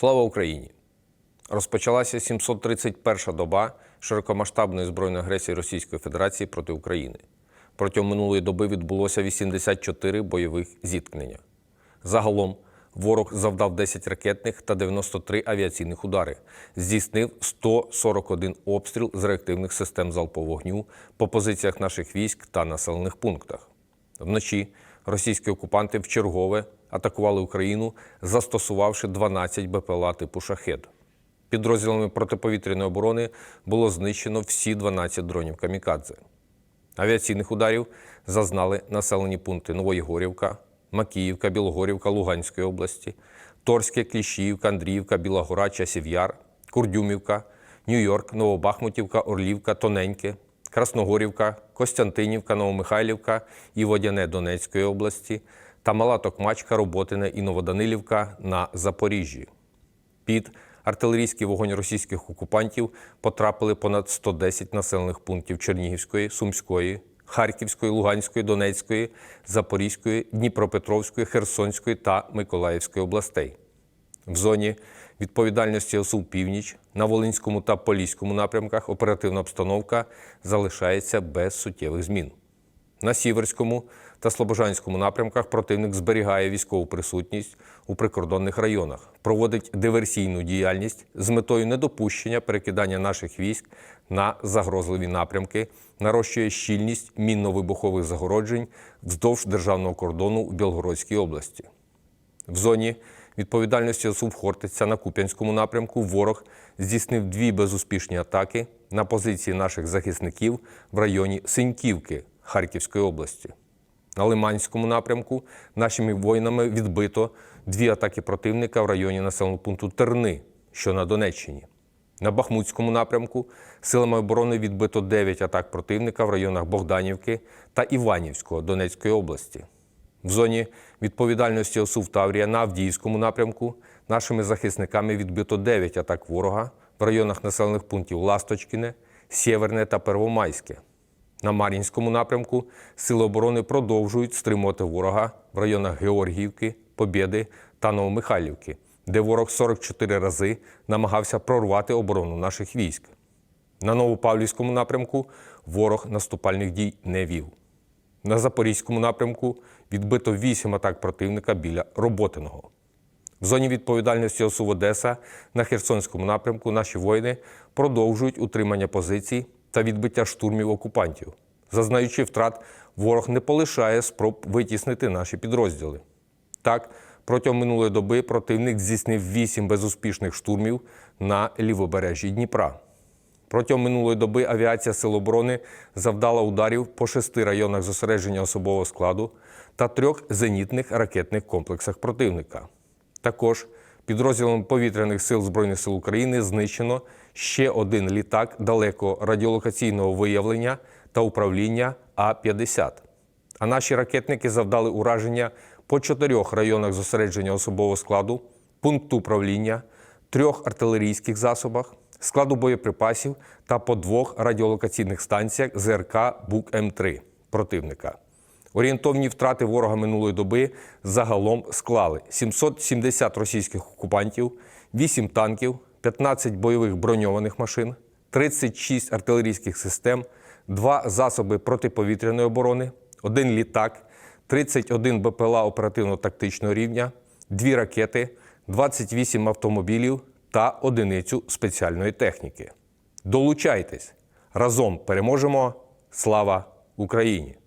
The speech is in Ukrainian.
Слава Україні! Розпочалася 731-ша доба широкомасштабної збройної агресії Російської Федерації проти України. Протягом минулої доби відбулося 84 бойових зіткнення. Загалом ворог завдав 10 ракетних та 93 авіаційних удари, здійснив 141 обстріл з реактивних систем залпового вогню по позиціях наших військ та населених пунктах. Вночі російські окупанти вчергове атакували Україну, застосувавши 12 БПЛА типу «Шахед». Підрозділами протиповітряної оборони було знищено всі 12 дронів «Камікадзе». Авіаційних ударів зазнали населені пункти Новоєгорівка, Макіївка, Білогорівка Луганської області, Торське, Кліщіївка, Андріївка, Біла Гора, Часів Курдюмівка, Нью-Йорк, Новобахмутівка, Орлівка, Тоненьке, Красногорівка, Костянтинівка, Новомихайлівка і Водяне Донецької області та Мала Токмачка, Роботине і Новоданилівка на Запоріжжі. Під артилерійський вогонь російських окупантів потрапили понад 110 населених пунктів Чернігівської, Сумської, Харківської, Луганської, Донецької, Запорізької, Дніпропетровської, Херсонської та Миколаївської областей. В зоні відповідальності ОСУ «Північ» на Волинському та Поліському напрямках оперативна обстановка залишається без суттєвих змін. На Сіверському та Слобожанському напрямках противник зберігає військову присутність у прикордонних районах, проводить диверсійну діяльність з метою недопущення перекидання наших військ на загрозливі напрямки, нарощує щільність мінно-вибухових загороджень вздовж державного кордону в Білгородській області. В зоні відповідальності ОСУВ Хортиця на Куп'янському напрямку ворог здійснив дві безуспішні атаки на позиції наших захисників в районі Синьківки Харківської області. На Лиманському напрямку нашими воїнами відбито дві атаки противника в районі населеного пункту Терни, що на Донеччині. На Бахмутському напрямку силами оборони відбито 9 атак противника в районах Богданівки та Іванівського Донецької області. В зоні відповідальності ОСУ Таврія на Авдіївському напрямку нашими захисниками відбито 9 атак ворога в районах населених пунктів Ласточкіне, Сєверне та Первомайське. На Мар'їнському напрямку сили оборони продовжують стримувати ворога в районах Георгіївки, Побєди та Новомихайлівки, де ворог 44 рази намагався прорвати оборону наших військ. На Новопавлівському напрямку ворог наступальних дій не вів. На Запорізькому напрямку відбито 8 атак противника біля Роботиного. В зоні відповідальності ОСУ Одеса на Херсонському напрямку наші воїни продовжують утримання позицій та відбиття штурмів окупантів. Зазнаючи втрат, ворог не полишає спроб витіснити наші підрозділи. Так, протягом минулої доби противник здійснив 8 безуспішних штурмів на лівобережжі Дніпра. Протягом минулої доби авіація Сил оборони завдала ударів по шести районах зосередження особового складу та трьох зенітних ракетних комплексах противника. Також підрозділом повітряних сил Збройних сил України знищено ще один літак далекого радіолокаційного виявлення та управління А-50. А наші ракетники завдали ураження по чотирьох районах зосередження особового складу, пункту управління, трьох артилерійських засобах, складу боєприпасів та по двох радіолокаційних станціях ЗРК БУК-М3 противника. Орієнтовні втрати ворога минулої доби загалом склали 770 російських окупантів, 8 танків, 15 бойових броньованих машин, 36 артилерійських систем, 2 засоби протиповітряної оборони, 1 літак, 31 БПЛА оперативно-тактичного рівня, 2 ракети, 28 автомобілів та одиницю спеціальної техніки. Долучайтесь! Разом переможемо! Слава Україні!